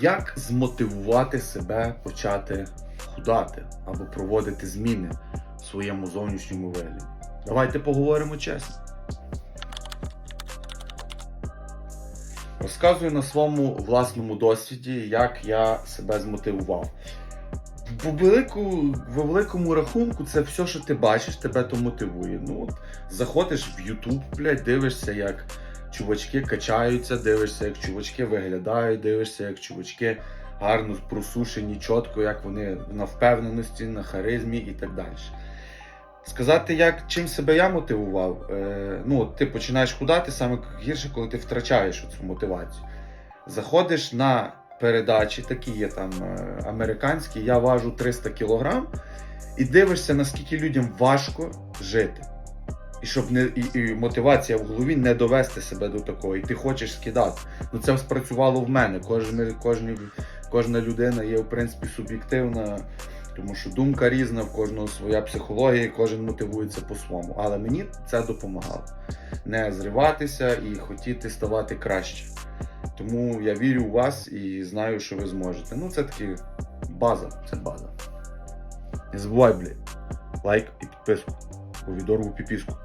Як змотивувати себе почати худати або проводити зміни в своєму зовнішньому вигляді? Давайте поговоримо чесно. Розказую на своєму власному досвіді, як я себе змотивував. По велику, в великому рахунку це все, що ти бачиш, тебе то мотивує. Ну, от, заходиш в YouTube, блядь, дивишся, як чувачки качаються, дивишся, як чувачки виглядають, дивишся, як чувачки гарно просушені, чітко, як вони на впевненості, на харизмі і так далі. Сказати, як чим себе я мотивував, е, ну, ти починаєш худати саме гірше, коли ти втрачаєш цю мотивацію. Заходиш на передачі, такі є там е, американські, я важу 300 кг, і дивишся, наскільки людям важко жити. І щоб не і, і мотивація в голові не довести себе до такого, і ти хочеш скидати. Ну це спрацювало в мене. Кожен, кожен, кожна людина є в принципі суб'єктивна, тому що думка різна, в кожного своя психологія, кожен мотивується по-своєму. Але мені це допомагало. Не зриватися і хотіти ставати краще. Тому я вірю у вас і знаю, що ви зможете. Ну, це таки база, це база. Не забувай, блядь, лайк і підписку. Повідорву піпіску.